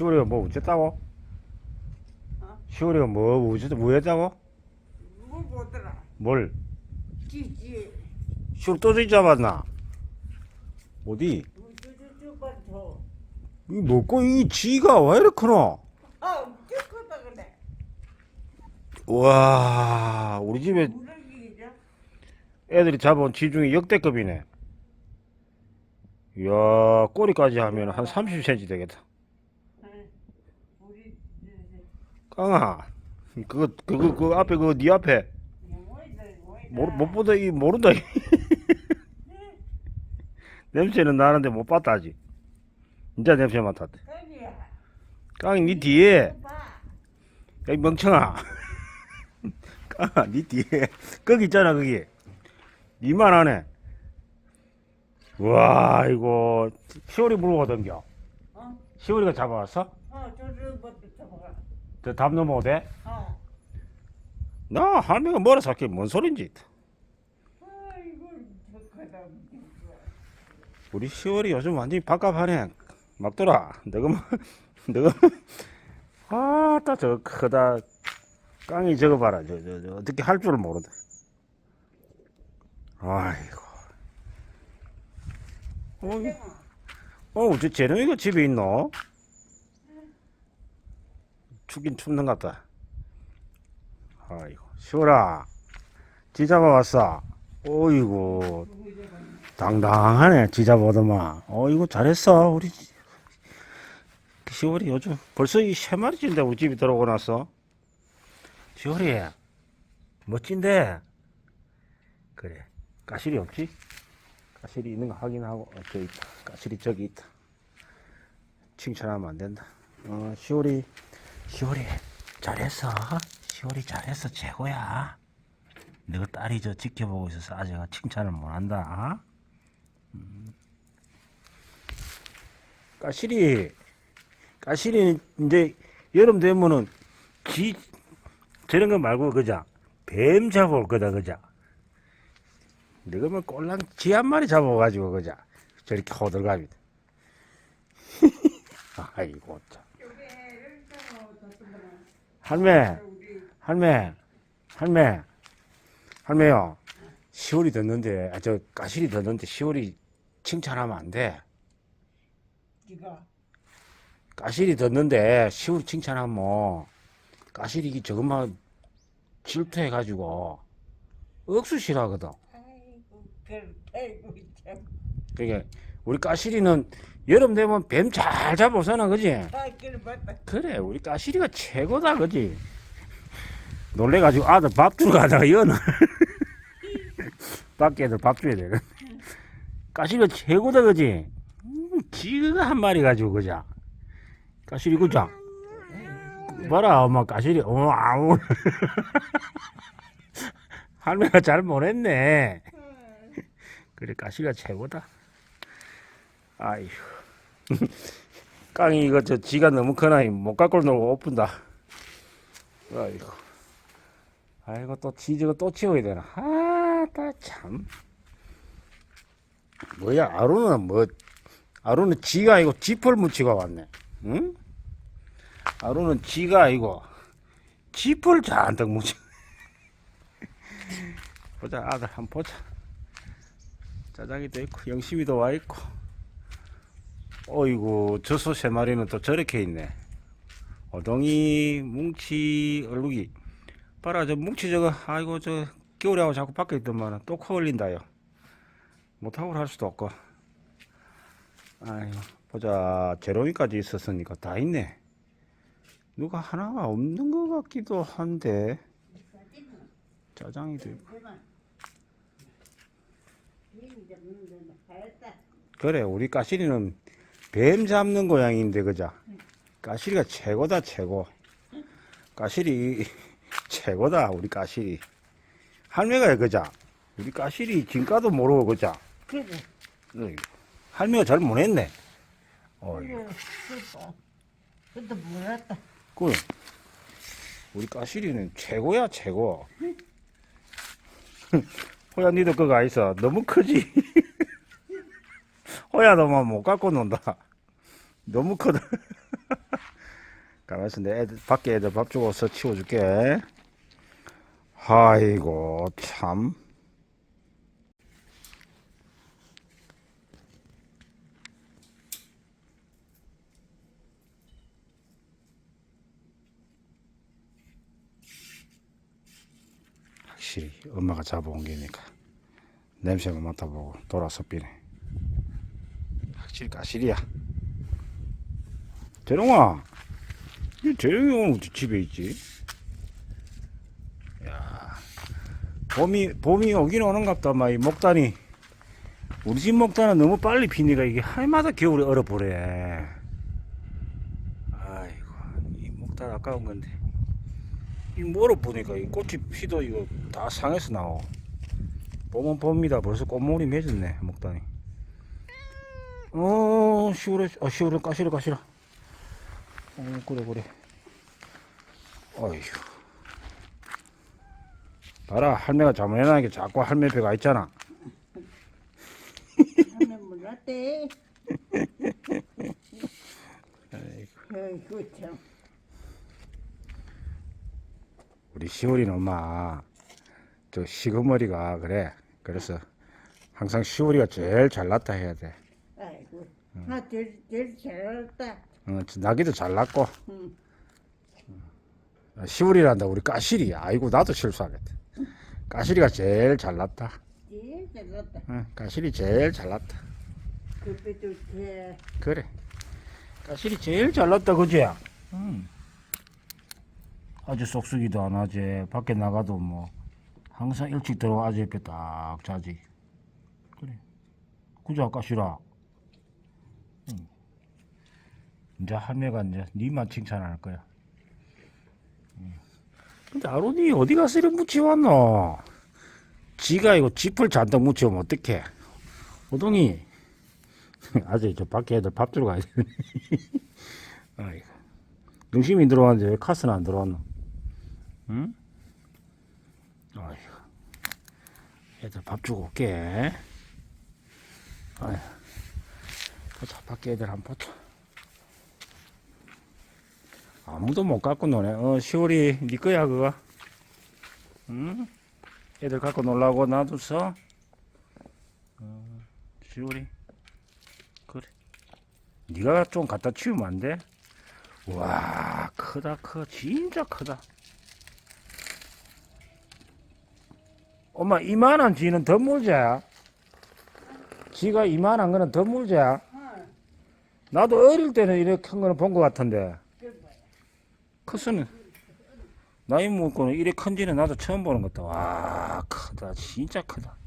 시월이가 뭐 어쨌다고? 어? 시월이가 뭐 어쨌다 뭐 했다고? 뭐 보더라. 뭘? 지지. 시월 또 잡았나? 어디? 줘. 이 먹고 이 지가 왜 이렇게 크노? 아, 깨끗하다 그래. 와 우리 집에 무럭이죠? 애들이 잡아온 지 중에 역대급이네. 이야 꼬리까지 하면 한 30cm 되겠다. 우리 깡아 그거 그거 그 앞에 그거 네 앞에 모르, 못 보다 이 모른다. 이. 냄새는 나는데 못 봤다 아직. 진짜 냄새 맡았대. 깡이 네 뒤에 봐. 야, 이 멍청아. 깡아 네 뒤에 거기 있잖아 거기. 니만 하네. 와 이거 시월이 물고 던겨. 어? 시월이가 잡아왔어? 어, 저저부터 잡아가. 저담 넘어도 돼? 어. 나 할머니가 뭐라 삭게 뭔 소린지. 아이고, 착하다. 우리 시월이 요즘 완전히 밥값하네. 막더라. 너가 뭐, 너가 아 따 저 크다. 깡이 저거 봐라. 저, 저, 저 어떻게 할 줄을 모른다. 아이고. 어, 어, 저 재능이가 집에 있노? 춥는 것 같다. 아이고, 시월아. 지 잡아왔어. 어이구, 당당하네, 지 잡아오더만. 어이구, 잘했어, 우리. 시월이 요즘 벌써 이 세 마리째인데 우리 집에 들어오고 나서. 시월이, 멋진데? 그래, 가실이 없지? 가실이 있는 거 확인하고, 어, 저 있다. 가실이 저기 있다. 칭찬하면 안 된다. 어, 시월이, 시월이, 잘했어. 시월이 잘했어. 최고야. 너 딸이 저 지켜보고 있어서 아직 칭찬을 못 한다. 음. 까실이, 까실이 이제 여름 되면은 지, 저런 거 말고 그자 뱀 잡아올 거다 그자. 너가 뭐 꼴랑 지 한 마리 잡아가지고 그자 저렇게 호들갑이다. 아이고 참. 할매, 할매, 할매, 할매요. 10월이 됐는데, 아, 저, 까실이 됐는데 10월이 칭찬하면 안 돼. 네가 까실이 됐는데 10월 칭찬하면, 까실이 저것만 질투해가지고, 억수 싫어하거든. 아이고, 그, 아이고, 참. 그게, 우리 까실이는 여름 되면 뱀 잘 잡아오잖아, 그지? 아이를 봤다. 그래, 우리 까실이가 최고다, 그지? 놀래가지고 아들 밥 주러 가다가 연을 밖에 애들 밥 줘야 되거든. 까실이가 최고다, 그지? 음, 지가 한 마리 가지고, 그자? 까실이 그자? 봐라, 엄마, 까실이, 어머, 아우. 할매가 잘 보냈네. 그래, 까실이가 최고다. 아이고. 깡이 이거 저 지가 너무 크나 못 갖고 놀고 못 푼다. 아이고. 아이고 또 지 저거 또 치워야 되나. 아따 참. 뭐야 아루는 뭐 아루는 지가 아니고 지펄 묻히고 왔네. 응? 아루는 지가 아니고 지펄 잔뜩 묻혀. 보자 아들 한번 보자. 짜장이도 있고 영심이도 와 있고. 어이구 저소 세 마리는 또 저렇게 있네. 어동이 뭉치 얼룩이. 봐라 저 뭉치 저거 아이고 저 겨울에 하고 자꾸 밖에 있더만 또코 흘린다요. 못하고 할 수도 없고. 아이고 보자 제로미까지 있었으니까 다 있네. 누가 하나가 없는 것 같기도 한데. 짜장이도 있고. 그래 우리 까시리는 뱀 잡는 고양이인데 그자. 까시리가 최고다 최고. 까시리 최고다 우리 까시리. 할매가 그자. 우리 까시리 진가도 모르고 그자. 그래. 어이, 할매가 잘 못했네. 어이. 근데 몰랐다. 그 우리 까시리는 최고야 최고. 호야 니도 그거 있어 너무 크지 호야 너만 못 갖고 논다. 너무 크다. 가만있어 내 애들 밖에 애들 밥 주고 서 치워줄게. 아이고 참. 확실히 엄마가 잡아온 게니까 냄새만 맡아보고 돌아서 비네 가실이야. 재롱아 이 재롱이 오늘 어디 집에 있지? 야 봄이 봄이 오긴 오는갑다 마이 목단이. 우리 집 목단은 너무 빨리 피니까 이게 해마다 겨울에 얼어버려. 아이고 이 목단 아까운 건데. 이 뭐로 보니까 이 꽃이 피도 이거 다 상해서 나오. 봄은 봄이다. 벌써 꽃물이 맺었네 목단이 어 시골에 아 시골에 까시라 까시라 어 그래 그래 어휴 봐라 할매가 잘못해놔니까 자꾸 할매 배가 있잖아 하면 몰랐대. 아이고 참. 우리 시월이는 엄마 저 시금머리가 그래 그래서 항상 시월이가 제일 잘났다 해야 돼. 나 제일 제일 잘했다. 어, 나기도 잘 났고. 응. 어, 시월이란다 우리 까실이 아이고 나도 실수하겠다. 까실이가 제일 잘 났다. 제일 잘했다. 응, 까실이 제일 잘 났다. 그때도 제 그래. 까실이 제일 잘 났다 그지? 응. 아주 쏙쏙이도 안 하지. 밖에 나가도 뭐 항상 일찍 들어와 아재 옆에 딱 자지. 그래. 그자 까실아 응. 이제 할매가 이제 니만 칭찬할 거야 응. 근데 아론이 어디 가서 이렇게 묻혀왔노 지가 이거 짚을 잔뜩 묻혀오면 어떡해 호동이 아직 저 밖에 애들 밥 주러 가야 되네. 아이고. 능심이 들어왔는데 왜 카스는 안 들어왔노? 응? 아이고. 애들 밥 주고 올게. 아이고. 보자, 밖에 애들 한번 보자. 아무도 못 갖고 노네. 어, 시월이 니 거야, 그거? 응? 애들 갖고 놀라고 놔뒀어? 어, 시월이. 그래. 네가 좀 갖다 치우면 안 돼? 와, 크다, 커. 진짜 크다. 엄마, 이만한 쥐는 더 물자. 쥐가 이만한 거는 더 물자. 나도 어릴 때는 이렇게 큰 거는 본 것 같은데. 커서는. 나이 먹고는 이렇게 큰 쥐는 나도 처음 보는 것 같다. 와, 크다. 진짜 크다.